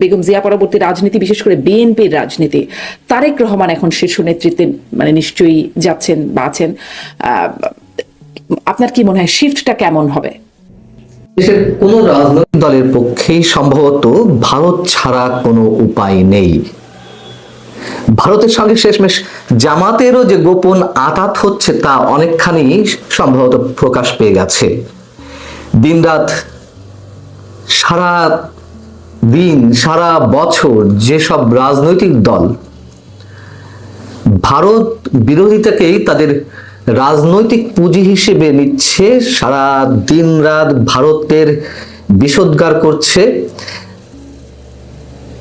বেগম জিয়া পরবর্তী রাজনীতি, বিশেষ করে বিএনপির রাজনীতি। তারেক রহমান এখন শীর্ষ নেতৃত্বে মানে নিশ্চয়ই যাচ্ছেন বা আছেন। আপনার কি মনে হয় শিফটটা কেমন হবে? দেশের কোনো রাজনৈতিক দলের পক্ষেই সম্ভবত ভারত ছাড়া কোনো উপায় নেই। ভারতের সঙ্গে শেষমেশ জামাতেরও যে গোপন আঘাত হচ্ছে তা অনেকখানি সম্ভবত প্রকাশ পেয়ে গেছে। দিনরাত সারা দিন, সারা বছর যেসব রাজনৈতিক দল ভারত বিরোধিতাকেই তাদের রাজনৈতিক পুঁজি হিসেবে নিচ্ছে, সারা দিন রাত ভারতের বিষোদ্গার করছে,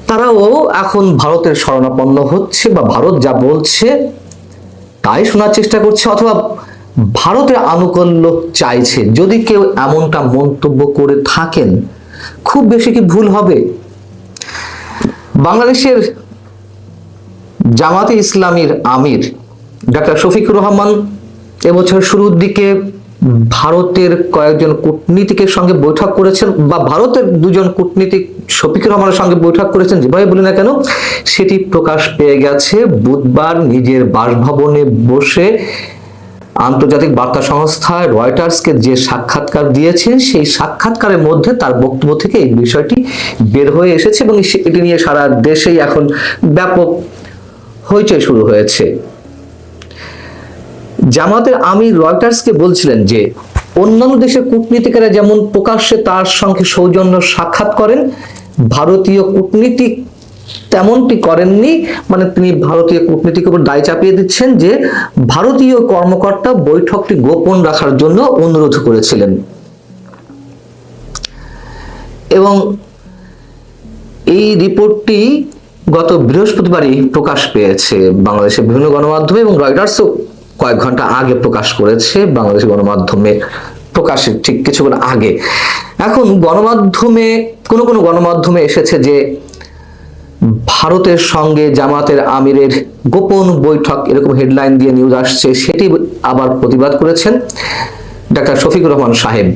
তারাও এখন ভারতের শরণাপন্ন হচ্ছে বা ভারত যা বলছে তাই শোনার চেষ্টা করছে অথবা ভারতের আনুকূল্য চাইছে। যদি কেউ এমনটা মন্তব্য করে থাকেন খুব বেশি কি ভুল হবে? বাংলাদেশের জামাতে ইসলামীর আমির ডাক্তার শফিকুর রহমান এবছর শুরুর দিকে ভারতের কয়েকজন কূটনীতিকের সঙ্গে বৈঠক করেছেন বা ভারতের দুজন কূটনীতিক শফিকুর রহমানের সঙ্গে বৈঠক করেছেন, যেভাবে বলি না কেন, সেটি প্রকাশ পেয়ে গেছে বুধবার নিজের বাসভবনে বসে আন্তর্জাতিক বার্তা সংস্থা রয়টার্সকে যে সাক্ষাৎকার দিয়েছেন, সেই সাক্ষাৎকারের মধ্যে তার বক্তব্য থেকে এই বিষয়টি বের হয়ে এসেছে এবং এটি নিয়ে সারা দেশেই এখন ব্যাপক হইচই শুরু হয়েছে। জামাতের আমির রয়টার্সকে বলছিলেন যে, অন্যান্য দেশের কূটনীতিকেরা যেমন প্রকাশ্যে তার সঙ্গে সৌজন্য সাক্ষাৎ করেন, ভারতীয় কূটনীতিক তেমনটি করেননি। মানে তিনি ভারতীয় কূটনীতিকের উপর দায় চাপিয়ে দিচ্ছেন যে ভারতীয় কর্মকর্তা বৈঠকটি গোপন রাখার জন্য অনুরোধ করেছিলেন। এবং এই রিপোর্টটি গত বৃহস্পতিবারই প্রকাশ পেয়েছে বাংলাদেশের বিভিন্ন গণমাধ্যমে এবং রয়টার্সও কয়েক ঘণ্টা আগে প্রকাশ করেছে বাংলাদেশের গণমাধ্যমে প্রকাশের ঠিক কিছুক্ষণ আগে। এখন গণমাধ্যমে, কোনো কোনো গণমাধ্যমে এসেছে যে ভারতের সঙ্গে জামাতের আমিরের গোপন বৈঠক, এরকম হেডলাইন দিয়ে নিউজ আসছে, সেটি আবার প্রতিবাদ করেছেন ডাক্তার শফিকুর রহমান সাহেব।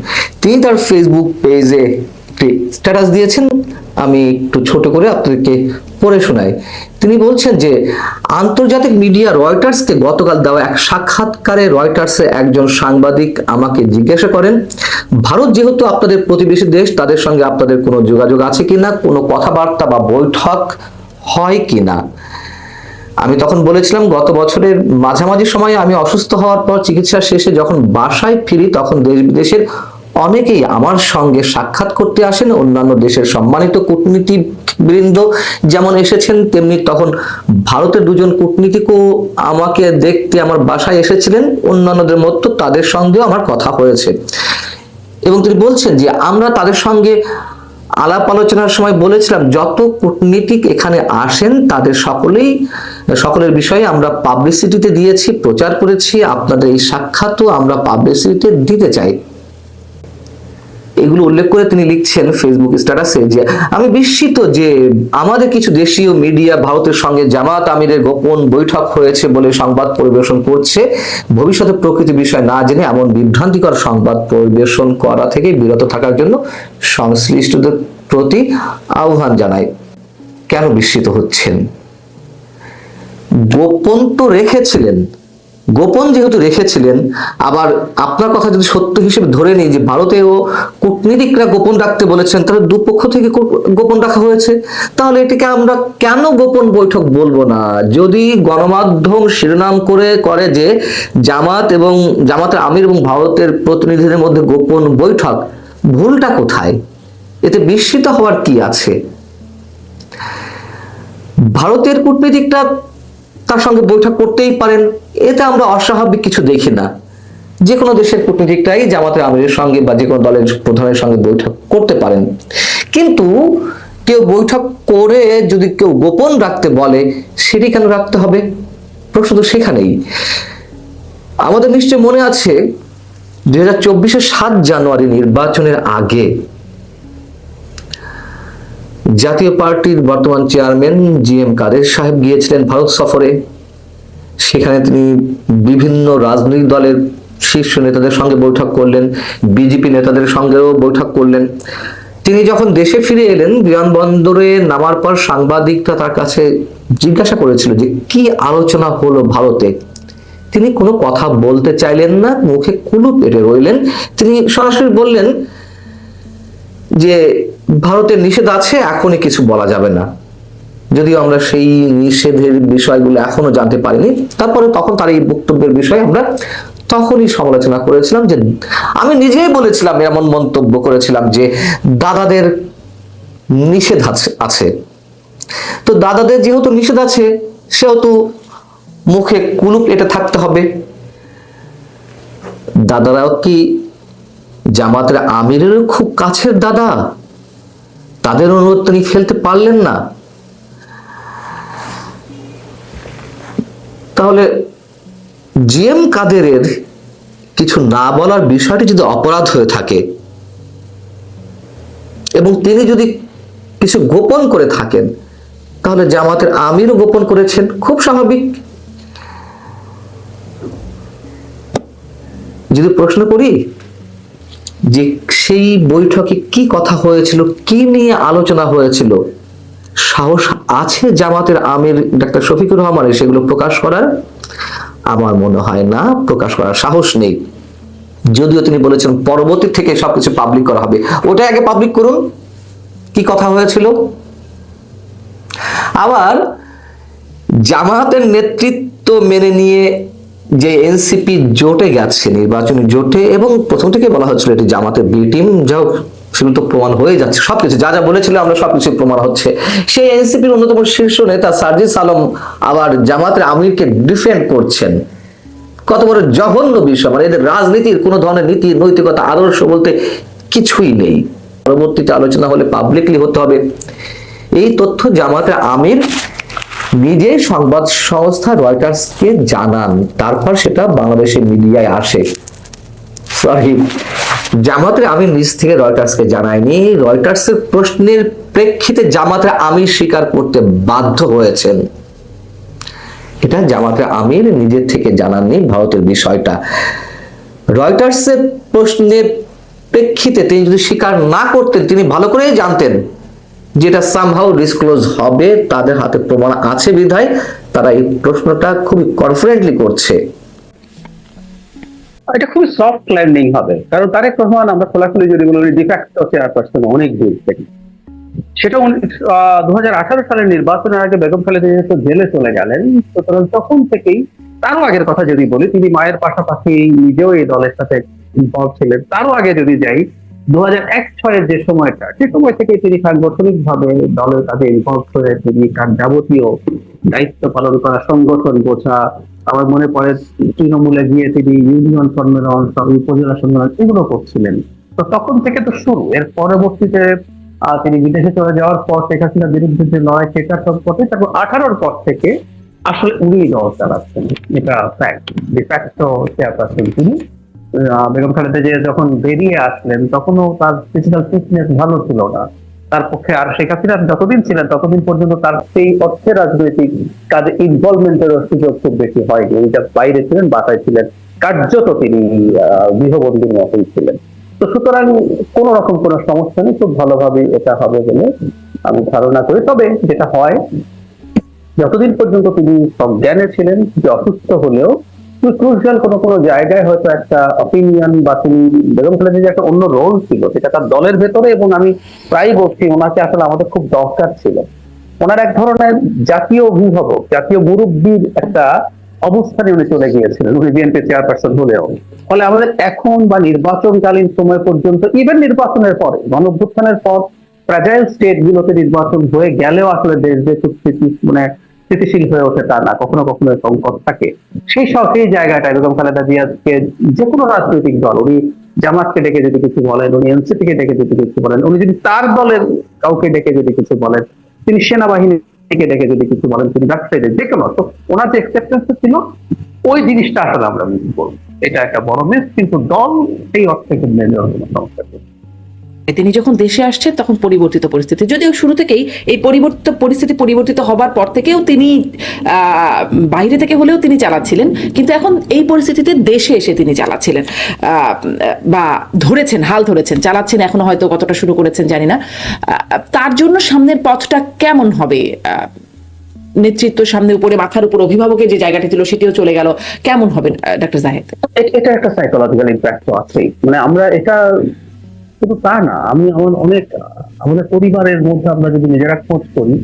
তিনি তার ফেসবুক পেজে একটি স্ট্যাটাস দিয়েছেন। আমি একটু ছোট করে আপনাদেরকে পড়ে শোনাই। তিনি বলছেন যে, আন্তর্জাতিক মিডিয়া রয়টার্সকে গতকাল দেওয়া এক সাক্ষাৎকারে রয়টার্সের একজন সাংবাদিক আমাকে জিজ্ঞাসা করেন, ভারত যেহেতু আপনাদের প্রতিবেশী দেশ, তাদের সঙ্গে আপনাদের কোনো যোগাযোগ আছে কিনা? কোনো কথাবার্তা বা বৈঠক হয় কিনা? আমি তখন বলেছিলাম, গত বছরের মাঝামাঝি সময়ে আমি অসুস্থ হওয়ার পর চিকিৎসা শেষে যখন বাসায় ফিরি, তখন দেশ বিদেশের অনেকেই আমার সঙ্গে সাক্ষাৎ করতে আসেন। অন্যান্য দেশের সম্মানিত কূটনীতিবৃন্দ যেমন এসেছেন, তেমনি তখন ভারতের দুজন কূটনীতিকও আমাকে দেখতে আমার বাসায় এসেছিলেন। অন্যান্যদের মতো তাদের সঙ্গেও আমার কথা হয়েছে। এবং তিনি বলছেন যে, আমরা তাদের সঙ্গে আলাপ আলোচনার সময় বলেছিলাম, যত কূটনীতিক এখানে আসেন, তাদের সকলেই, সকলের বিষয়ে আমরা পাবলিসিটিতে দিয়েছি, প্রচার করেছি, আপনাদের এই সাক্ষাৎও আমরা পাবলিসিটিতে দিতে চাই। এগুলো উল্লেখ করে তিনি লিখছেন ফেসবুক স্ট্যাটাসে যে, আমি বিস্মিত যে আমাদের কিছু দেশীয় মিডিয়া ভারতের সঙ্গে জামাত আমিরের গোপন বৈঠক হয়েছে বলে সংবাদ পরিবেশন করছে। ভবিষ্যতে প্রকৃতি বিষয় না জেনে এমন বিভ্রান্তিকর সংবাদ পরিবেশন করা থেকে বিরত থাকার জন্য সংশ্লিষ্টদের প্রতি আহ্বান জানাই কেন বিস্মিত হচ্ছেন? গোপন তো রেখেছিলেন গোপন যেহেতু রেখেছিলেন, আবার আপনার কথা যদি সত্য হিসেবে ধরে নিই যে ভারতেও কূটনীতিকরা গোপন রাখতে বলেছেন, তাহলে দুপক্ষ থেকে গোপন রাখা হয়েছে। তাহলে এটিকে আমরা কেন গোপন বৈঠক বলব না? যদি গণমাধ্যম শিরোনাম করে করে যে জামাত এবং জামাতের আমির এবং ভারতের প্রতিনিধিদের মধ্যে গোপন বৈঠক, ভুলটা কোথায়? এতে বিস্মিত হওয়ার কি আছে? ভারতের কূটনীতিকরা তার সঙ্গে বৈঠক করতেই পারেন, এতে আমরা অস্বাভাবিক কিছু দেখি না। যে কোনো দেশের কূটনীতিকরাই জামাতের আমিরের সঙ্গে বা যে কোনো দলের প্রধানের সঙ্গে বৈঠক করতে পারেন। কিন্তু কেউ বৈঠক করে যদি কেউ গোপন রাখতে বলে, সেটি কেন রাখতে হবে? প্রশ্ন তো সেখানেই। আমাদের নিশ্চয় মনে আছে, দুই হাজার চব্বিশের সাত জানুয়ারি নির্বাচনের আগে জাতীয় পার্টির বর্তমান চেয়ারম্যান জি এম কাদের সাহেব গিয়েছিলেন ভারত সফরে। সেখানে তিনি বিভিন্ন রাজনৈতিক দলের শীর্ষ নেতাদের সঙ্গে বৈঠক করলেন, বিজেপি নেতাদের সঙ্গেও বৈঠক করলেন। তিনি যখন দেশে ফিরে এলেন, বিমানবন্দরে নামার পর সাংবাদিকরা তার কাছে জিজ্ঞাসা করেছিল যে, কি আলোচনা হলো ভারতে? তিনি কোনো কথা বলতে চাইলেন না, মুখে কুলু পেটে রইলেন। তিনি সরাসরি বললেন যে ভারতের নিষেধ আছে, এখনই কিছু বলা যাবে না। যদিও আমরা সেই নিষেধের বিষয়গুলো এখনও জানতে পারিনি, তারপরে তখন তার এই বক্তব্যের বিষয়ে আমরা তখনই সমালোচনা করেছিলাম যে, আমি নিজেই বলেছিলাম এমন মন্তব্য করেছিলাম যে, দাদাদের নিষেধ আছে- তো দাদাদের যেহেতু নিষেধ আছে, সেহেতু মুখে কুলুপ এটা থাকতে হবে। দাদারাও কি জামাতের আমিরেরও খুব কাছের দাদা? তাদের অনুরোধ তিনি ফেলতে পারলেন না। তাহলে জিএম কাদেরের কিছু না বলার বিষয়টি যদি অপরাধ হয়ে থাকে এবং তিনি যদি কিছু গোপন করে থাকেন, তাহলে জামাতের আমিরও গোপন করেছেন, খুব স্বাভাবিক। যদি প্রশ্ন করি যে সেই বৈঠকে কি কথা হয়েছিল, কি নিয়ে আলোচনা হয়েছিল, সাহস আছে জামাতের আমির ডাক্তার শফিকুর রহমানের সেগুলো প্রকাশ করার? আমার মনে হয় না, প্রকাশ করার সাহস নেই। যদিও তিনি বলেছেন পরবর্তী থেকে সবকিছু পাবলিক করা হবে। ওটা আগে পাবলিক করুন, কি কথা হয়েছিল? আবার জামায়াতের নেতৃত্ব মেনে নিয়ে যে এনসিপি জোটে গেছে নির্বাচনী জোটে এবং প্রথম থেকে বলা হচ্ছিল এটি জামাতে বি টিম যা হোক, সেগুলো তো প্রমাণ হয়ে যাচ্ছে সবকিছু যা যা বলেছিল আমরা সবকিছু প্রমাণ হচ্ছে। সেই এনসিপির অন্যতম শীর্ষ নেতা সার্জিস আলম আবার জামাতের আমিরকে ডিফেন্ড করছেন। কত বড় জঘন্য বিষয় মানে এদের রাজনীতির কোনো ধরনের নীতি নৈতিকতা আদর্শ বলতে কিছুই নেই। পরবর্তীতে আলোচনা হলে পাবলিকলি হতে হবে। এই তথ্য জামাতের আমির নিজেই সংবাদ সংস্থা রয়টার্সকে জানান, তারপর সেটা বাংলাদেশের মিডিয়ায় আসে। সরি, জামাতের আমির নিজ থেকে রয়টার্সকে জানায়নি। রয়টার্সের প্রশ্নের প্রেক্ষিতে জামাতের আমির স্বীকার করতে বাধ্য হয়েছেন। এটা জামাতের আমির নিজের থেকে জানাননি, ভারতের বিষয়টা। রয়টার্সের প্রশ্নের প্রেক্ষিতে তিনি যদি স্বীকার না করতেন, তিনি ভালো করেই জানতেন। যেটা সামহাউ ডিসক্লোজ হবে, তাদের হাতে প্রমাণ আছে বিধায় তারা এই প্রশ্নটা খুবই কনফিডেন্টলি করছে। এটা খুবই সফট ল্যান্ডিং হবে, কারণ তারেক রহমান আমরা খোলাখুলি যদি বলি ডিফ্যাক্টো চেয়ারপারসন অনেক দূর থেকে। সেটা দু হাজার আঠারো সালের নির্বাচনের আগে বেগম খালেদা যেহেতু জেলে চলে গেলেন। সুতরাং তখন থেকেই, তারও আগের কথা যদি বলি, তিনি মায়ের পাশাপাশি নিজেও এই দলের সাথে ইনভলভ ছিলেন। তারও আগে যদি যাই দু হাজার যে সময়টা, সে সময় থেকে তিনি সাংগঠনিক ভাবে দলের কাজে ইনভলভ হয়ে তিনি তার যাবতীয় দায়িত্ব পালন করা সংগঠন আমার মনে পড়ে তৃণমূলে গিয়ে তিনি ইউনিয়ন সম্মেলন উপজেলা সম্মেলন, এগুলো করছিলেন। তো তখন থেকে তো শুরু। এর পরবর্তীতে তিনি বিদেশে চলে যাওয়ার পর শেখ হাসিনার বিরুদ্ধে যে লড়াই, সেটা সম্পর্কে তারপর আঠারোর পর থেকে আসলে উনি দল চালাচ্ছেন। এটা ফ্যাক্ট ডিফ্যাক্টো চেয়ারপারসন তিনি। বেগম খালেদা জিয়া যখন বেরিয়ে আসলেন তখনও তার ফিজিক্যাল ফিটনেস ভালো ছিল না। তার পক্ষে আর শেখ হাসিনা যতদিন ছিলেন ততদিন পর্যন্ত তার সেই অর্থে রাজনৈতিক কাজে ইনভলভমেন্টের সুযোগ খুব বেশি হয়নি। এটা বাইরে ছিলেন বাসায় ছিলেন। কার্যত তিনি আহ, গৃহবন্দীর মতোই ছিলেন। তো সুতরাং কোন রকম কোনো সমস্যা নেই খুব ভালোভাবে এটা হবে বলে আমি ধারণা করি। তবে যেটা হয় যতদিন পর্যন্ত তিনি সজ্ঞানে ছিলেন যে অসুস্থ হলেও ক্রুশিয়াল কোনো কোনো জায়গায় হয়তো একটা অপিনিয়ন বা তিনি বেগম খালেদা যে একটা অন্য রোল ছিল, সেটা তার দলের ভেতরে এবং আমি প্রায় বলছি, ওনাকে আসলে আমাদের খুব দরকার ছিল। ওনার এক ধরনের জাতীয় অভিভাবক, জাতীয় মুরব্বীর একটা অবস্থানে উনি চলে গিয়েছিলেন, উনি বিএনপি চেয়ারপারসন হলেও। ফলে আমাদের এখন বা নির্বাচনকালীন সময় পর্যন্ত ইভেন নির্বাচনের পরে গণভ্যুত্থানের পর ফ্রাজাইল স্টেট গুলোতে নির্বাচন হয়ে গেলেও আসলে দেশ দেশ মানে স্থিতিশীল হয়ে ওঠে তা না, কখনো কখনো সংকট থাকে সেই সব সেই জায়গাটায় বেগম খালেদা জিয়াকে যে কোনো রাজনৈতিক দল, উনি জামাতকে ডেকে যদি কিছু বলেন, উনি এনসিপি কে ডেকে যদি কিছু বলেন, উনি যদি তার দলের কাউকে ডেকে যদি কিছু বলেন, তিনি সেনাবাহিনীকে ডেকে যদি কিছু বলেন, তিনি ব্যবসায়ীদের যে কোনো, তো ওনার যে অ্যাকসেপ্টেন্স ছিল, ওই জিনিসটা আসলে আমরা করব এটা একটা বড় মিস কিন্তু দল সেই অর্থে খুব মেজর কোনো সমস্যা। তিনি যখন দেশে আসছেন, তখন পরিবর্তিত পরিস্থিতি। যদিও শুরু থেকেই এই পরিবর্তিত পরিস্থিতি পরিবর্তিত হবার পর থেকেও তিনি বাইরে থেকে হলেও তিনি চালাচ্ছিলেন। কিন্তু এখন এই পরিস্থিতিতে দেশে এসে তিনি চালাচ্ছিলেন। বা ধরেছেন, হাল ধরেছেন, চালাচ্ছেন, এখনও হয়তো কতটা শুরু করেছেন জানি না। তার জন্য সামনের পথটা কেমন হবে? নেতৃত্ব সামনে উপরে, মাথার উপর, অভিভাবকের যে জায়গাটা ছিল, সেটিও চলে গেল। কেমন হবে ডাক্তার জাহেদ? এটা একটা সাইকোলজিক্যাল ইম্প্যাক্ট তো আছেই। মানে আমরা এটা শুধু তা না আমি আমার অনেক আমাদের পরিবারের মধ্যে আমরা যদি নিজেরা খোঁজ করি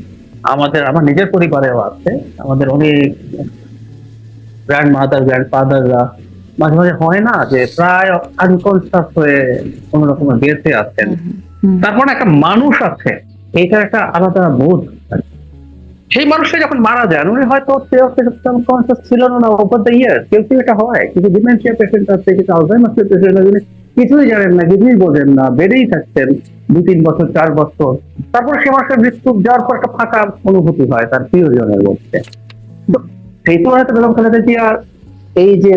আমাদের আমার নিজের পরিবারেও আছে আমাদের অনেক গ্র্যান্ড মাদার গ্র্যান্ড ফাদাররা মাঝে মাঝে হয় না যে প্রায় আনকনসাস হয়ে কোন রকমের বেঁচে আছেন তারপর একটা মানুষ আছে এইটার একটা আলাদা বোধ সেই মানুষটা যখন মারা যান উনি হয়তো কনসাস ছিল না ওভার দ্য ইয়ার কেউ কেউ এটা হয় কিছু ডিমেনশিয়া পেশেন্ট আছে কিছু আলজাইমার পেশেন্ট আছে কিছুই জানেন না, কিছুই বোঝেন না, বেড়েই থাকছেন দু তিন বছর, চার বছর। তারপর সে মানুষের মৃত্যু যাওয়ার পর একটা ফাঁকা অনুভূতি হয় তার প্রিয়জনের মধ্যে। সেই তুলনায় বেগম খালেদা জিয়া এই যে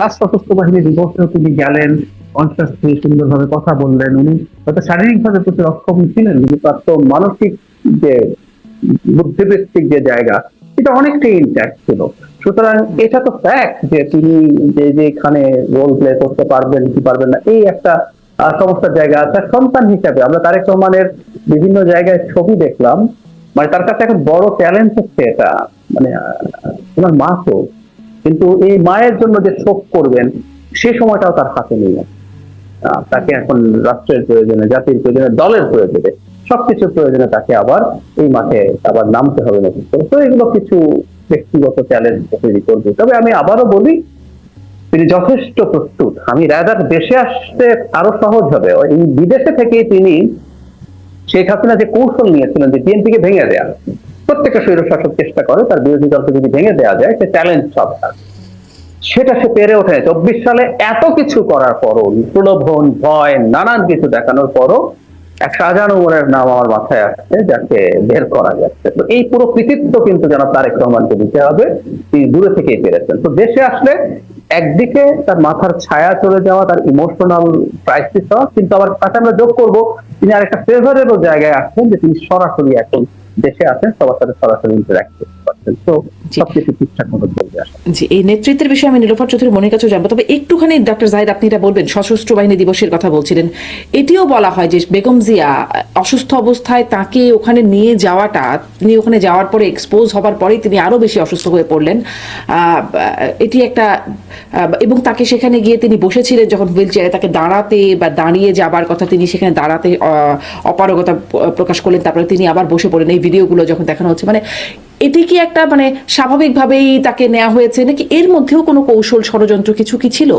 লাস্ট সশস্ত্র বাহিনী দিবসেও তিনি গেলেন কনসাসলি সুন্দরভাবে কথা বললেন, উনি হয়তো শারীরিকভাবে প্রতি অক্ষম ছিলেন, কিন্তু তার তো মানসিক যে বুদ্ধিবৃত্তিক যে জায়গা, এটা অনেকটাই ইন্ট্যাক্ট ছিল। সুতরাং এটা তো ফ্যাক্ট যে তিনি যে যেখানে রোল প্লে করতে পারবেন কি পারবেন না, এই একটা সমস্যার জায়গা আছে। সন্তান হিসাবে আমরা তারেক রহমানের বিভিন্ন জায়গায় ছবি দেখলাম মানে তার কাছে এখন বড় চ্যালেঞ্জ হচ্ছে এটা মানে ওনার মা তো। কিন্তু এই মায়ের জন্য যে শোক করবেন, সে সময়টাও তার হাতে নেই। তাকে এখন রাষ্ট্রের প্রয়োজনে, জাতির প্রয়োজনে, দলের প্রয়োজনে, সবকিছুর প্রয়োজনে তাকে আবার এই মাঠে আবার নামতে হবে নতুন তো এগুলো কিছু ব্যক্তিগত চ্যালেঞ্জ তৈরি করবে। তবে আমি আবারও বলি, তিনি যথেষ্ট প্রস্তুত। আমি রাজার দেশে আসতে আরও সহজ হবে। এই বিদেশে থেকেই তিনি শেখ হাসিনা যে কৌশল নিয়েছিলেন যে বিএনপিকে ভেঙে দেয়া, প্রত্যেকটা স্বৈরশাসক চেষ্টা করে তার বিরোধী দলকে যদি ভেঙে দেওয়া যায়, সে চ্যালেঞ্জ তার। সেটা সে পেরে ওঠে চব্বিশ সালে এত কিছু করার পরও, প্রলোভন, ভয়, নানান কিছু দেখানোর পরও নাম আমার মাথায় আসছে, যাকে বের করা যাচ্ছে। তো এই পুরো কৃতিত্ব কিন্তু যেন তারেক রহমানকে দিতে হবে, তিনি দূরে থেকেই পেরেছেন। তো দেশে আসলে একদিকে তার মাথার ছায়া চলে যাওয়া, তার ইমোশনাল ক্রাইসিস হওয়া, কিন্তু আবার তাকে আমরা যোগ করব, তিনি আরেকটা ফেভারেবল জায়গায় আসছেন যে তিনি সরাসরি এখন দেশে আছেন সবার সাথে সরাসরি ইন্টারাক্ট করতে পারছেন। তো সবকিছু ঠিকঠাক মতো চলবে জি এই নেতৃত্বের বিষয়ে আমি নীলোফার চৌধুরী মনের কাছেও জানব। তবে একটুখানি ডক্টর জাহিদ আপনি এটা বলবেন সশস্ত্র বাহিনী দিবসের কথা বলছিলেন। এটিও বলা হয় যে বেগম জিয়া অসুস্থ অবস্থায় তাকে ওখানে নিয়ে যাওয়াটা তিনি ওখানে যাওয়ার পরে এক্সপোজ হবার পরেই তিনি আরও বেশি অসুস্থ হয়ে পড়লেন। আহ, এটি একটা এবং তাকে সেখানে গিয়ে তিনি বসেছিলেন যখন হুইল চেয়ারে তাকে দাঁড়াতে বা দাঁড়িয়ে যাবার কথা তিনি সেখানে দাঁড়াতে অপারগতা প্রকাশ করলেন। তারপরে তিনি আবার বসে পড়লেন এই ভিডিওগুলো যখন দেখানো হচ্ছে। মানে এটি কি একটা মানে স্বাভাবিকভাবেই তাকে নেওয়া হয়েছে? নাকি এর মধ্যেও কোনো কৌশল ষড়যন্ত্র কিছু কি ছিল?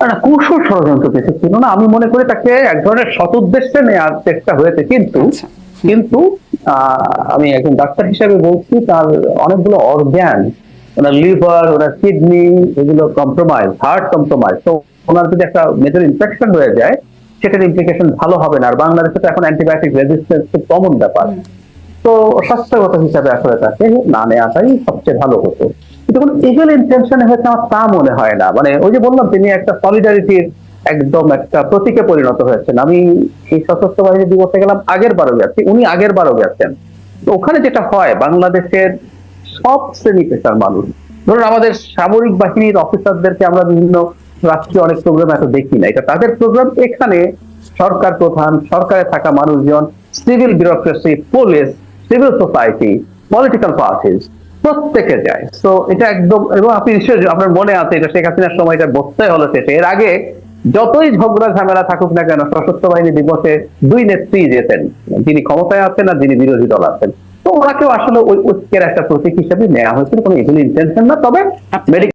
না কৌশল ষড়যন্ত্র কিছু ছিল না। আমি মনে করি তাকে এক ধরনের সৎ উদ্দেশ্যে নেওয়ার চেষ্টা হয়েছে। কিন্তু আচ্ছা। কিন্তু আহ, আমি একজন ডাক্তার হিসেবে বলছি তার অনেকগুলো অর্গ্যান ওনার লিভার, ওনার কিডনি, এগুলো কম্প্রোমাইজ হার্ট কম্প্রোমাইজ তো ওনার যদি একটা মেজর ইনফেকশন হয়ে যায়, সেটার ইমপ্লিকেশন ভালো হবে না। আর বাংলাদেশে তো এখন অ্যান্টিবায়োটিক রেজিস্ট্যান্স খুব কমন ব্যাপার। তো স্বাস্থ্যগত হিসাবে আসলে তাকে না নেওয়াটাই সবচেয়ে ভালো হতো। কিন্তু কোনো ইগল ইন্টেনশনে হয়েছে আমার তা মনে হয় না। মানে ওই যে বললাম, তিনি একটা সলিডারিটির একদম একটা প্রতীকে পরিণত হয়েছেন। আমি এই সশস্ত্র বাহিনী দিবসে গেলাম আগের বারও গেছি, উনি আগের বারও গেছেন। তো ওখানে যেটা হয়, বাংলাদেশের সব শ্রেণি পেশার মানুষ। ধরুন আমাদের সামরিক বাহিনীর অফিসারদেরকে আমরা বিভিন্ন রাষ্ট্রীয় অনেক প্রোগ্রাম এত দেখি না। এটা তাদের প্রোগ্রাম এখানে সরকার প্রধান, সরকারে থাকা মানুষজন civil bureaucracy police civil society political parties প্রত্যেকে যায়। তো এটা একদম এবং আপনি নিশ্চয়ই আপনার মনে আছে এটা শেখ হাসিনার সময় এটা বসতে হলো শেষে। এর আগে যতই ঝগড়া ঝামেলা থাকুক না কেন সশস্ত্র বাহিনী দিবসে দুই নেত্রী যেতেন। যিনি ক্ষমতায় আছেন আর যিনি বিরোধী দল আছেন। ওনাকেও আসলে ওই ঐক্যের একটা প্রতীক হিসেবে নেওয়া হয়েছিল কোনো এগুলো ইন্টেনশন না। তবে মেডিকেল